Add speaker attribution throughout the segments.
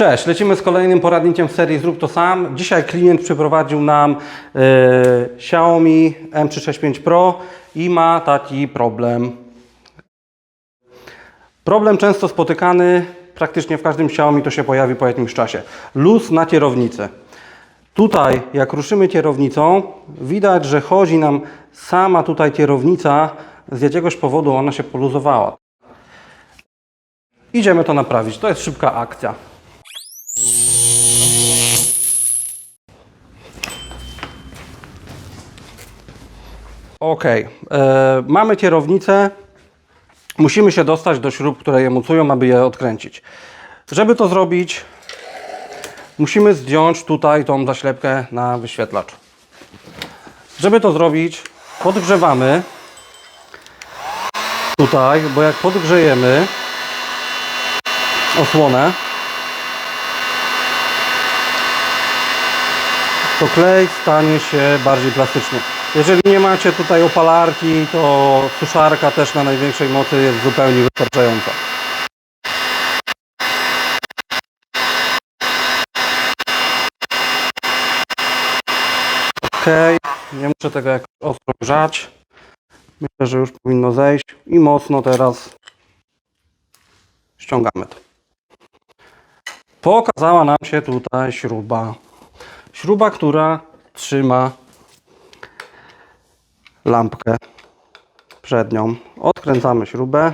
Speaker 1: Cześć, lecimy z kolejnym poradnikiem w serii Zrób to sam. Dzisiaj klient przyprowadził nam e, Xiaomi M365 Pro i ma taki problem. Problem często spotykany, praktycznie w każdym Xiaomi to się pojawi po jakimś czasie. Luz na kierownicy. Tutaj, jak ruszymy kierownicą, widać, że chodzi nam sama tutaj kierownica, z jakiegoś powodu ona się poluzowała. Idziemy to naprawić. To jest szybka akcja. Ok, e, mamy kierownicę. Musimy się dostać do śrub, które je mocują, aby je odkręcić. Żeby to zrobić, musimy zdjąć tutaj tą zaślepkę na wyświetlacz. Żeby to zrobić, podgrzewamy tutaj, bo jak podgrzejemy osłonę, to klej stanie się bardziej plastyczny. Jeżeli nie macie tutaj opalarki, to suszarka też na największej mocy jest zupełnie wystarczająca. Ok, nie muszę tego jakoś ostro grzać. Myślę, że już powinno zejść i mocno teraz ściągamy to. Pokazała nam się tutaj śruba. Śruba, która trzyma lampkę przednią. Odkręcamy śrubę.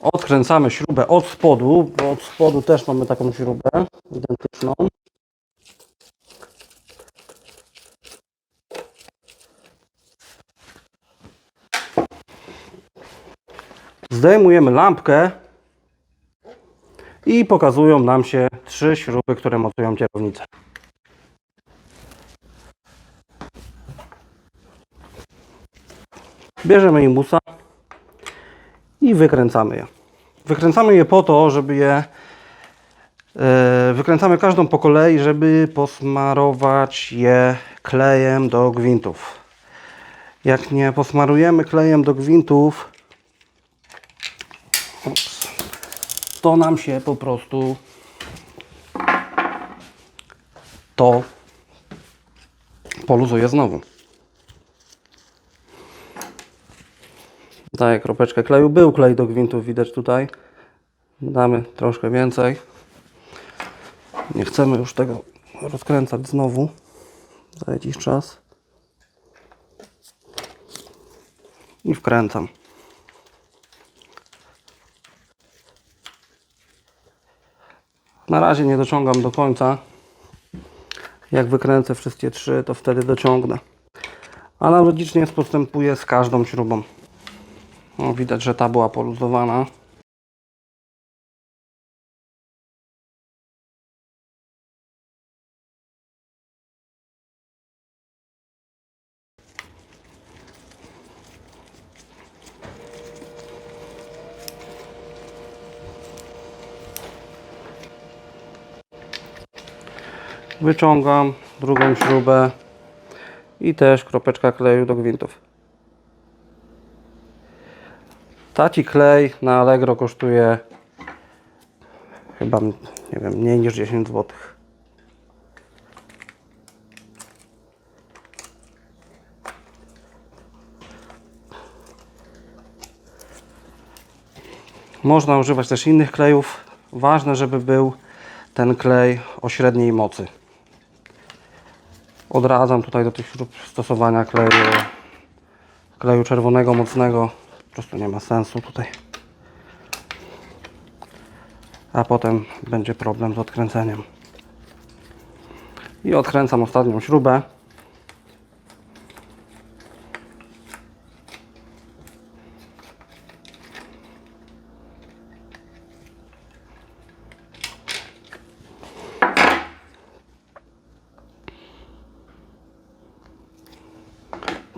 Speaker 1: Odkręcamy śrubę od spodu, bo od spodu też mamy taką śrubę Zdejmujemy lampkę i pokazują nam się trzy śruby, które mocują kierownicę. Bierzemy imusa i wykręcamy je. Wykręcamy je po to, żeby je e, wykręcamy każdą po kolei, żeby posmarować je klejem do gwintów. Jak nie posmarujemy klejem do gwintów, to nam się po prostu to poluzuje znowu. Daję kropeczkę kleju. Był klej do gwintów, widać tutaj. Damy troszkę więcej. Nie chcemy już tego rozkręcać znowu za jakiś czas. I wkręcam. Na razie nie dociągam do końca. Jak wykręcę wszystkie trzy, to wtedy dociągnę. Analogicznie postępuję z każdą śrubą. Widać, że ta była poluzowana. Wyciągam drugą śrubę i też kropeczka kleju do gwintów. Taki klej na Allegro kosztuje chyba, nie wiem, mniej niż 10 zł. Można używać też innych klejów. Ważne, żeby był ten klej o średniej mocy. Odradzam tutaj do tych śrub stosowania kleju, kleju czerwonego, mocnego. Po prostu nie ma sensu tutaj. A potem będzie problem z odkręceniem. I odkręcam ostatnią śrubę.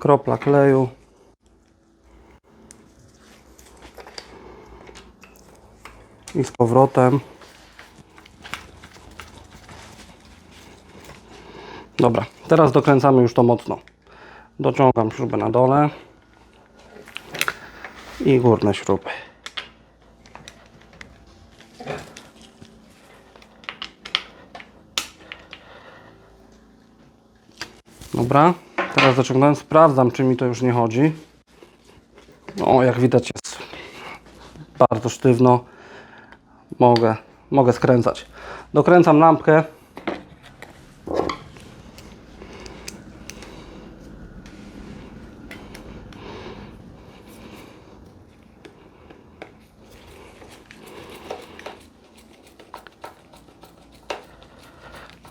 Speaker 1: Kropla kleju. i z powrotem. Dobra, teraz dokręcamy już to mocno. Dociągam śrubę na dole i górne śruby. Dobra, teraz dociągnąłem, sprawdzam czy mi to już nie chodzi. No, jak widać jest bardzo sztywno. Mogę, mogę skręcać. Dokręcam lampkę.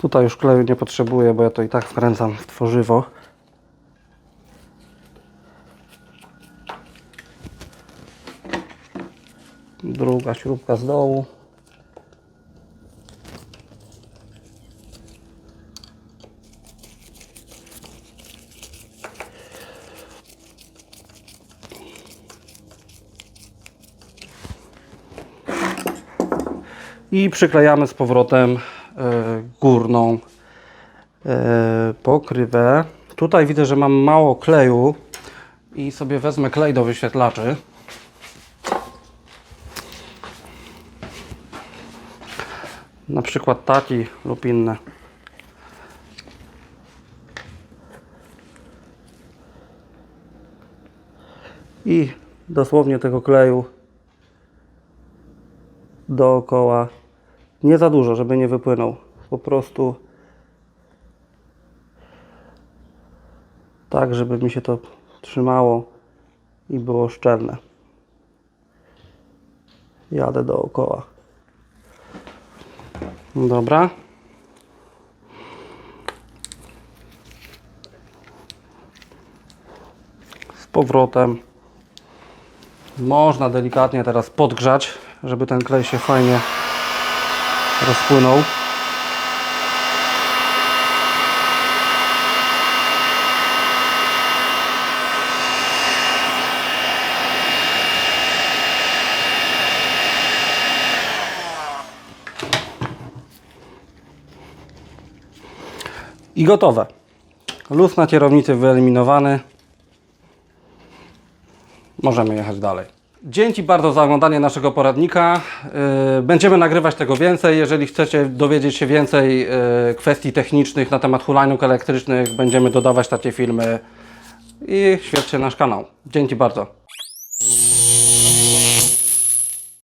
Speaker 1: Tutaj już kleju nie potrzebuję, bo ja to i tak wkręcam w tworzywo. Śrubka z dołu. I przyklejamy z powrotem e, górną e, pokrywę. Tutaj widzę, że mam mało kleju i sobie wezmę klej do wyświetlaczy. Na przykład taki lub inne. I dosłownie tego kleju dookoła. Nie za dużo, żeby nie wypłynął. Po prostu tak, żeby mi się to trzymało i było szczelne. Jadę dookoła. Dobra. Z powrotem. Można delikatnie teraz podgrzać, żeby ten klej się fajnie rozpłynął. I gotowe. Luz na kierownicy wyeliminowany. Możemy jechać dalej. Dzięki bardzo za oglądanie naszego poradnika. Yy, Będziemy nagrywać tego więcej. Jeżeli chcecie dowiedzieć się więcej yy, kwestii technicznych na temat hulajnóg elektrycznych, będziemy dodawać takie filmy i śledźcie nasz kanał. Dzięki bardzo.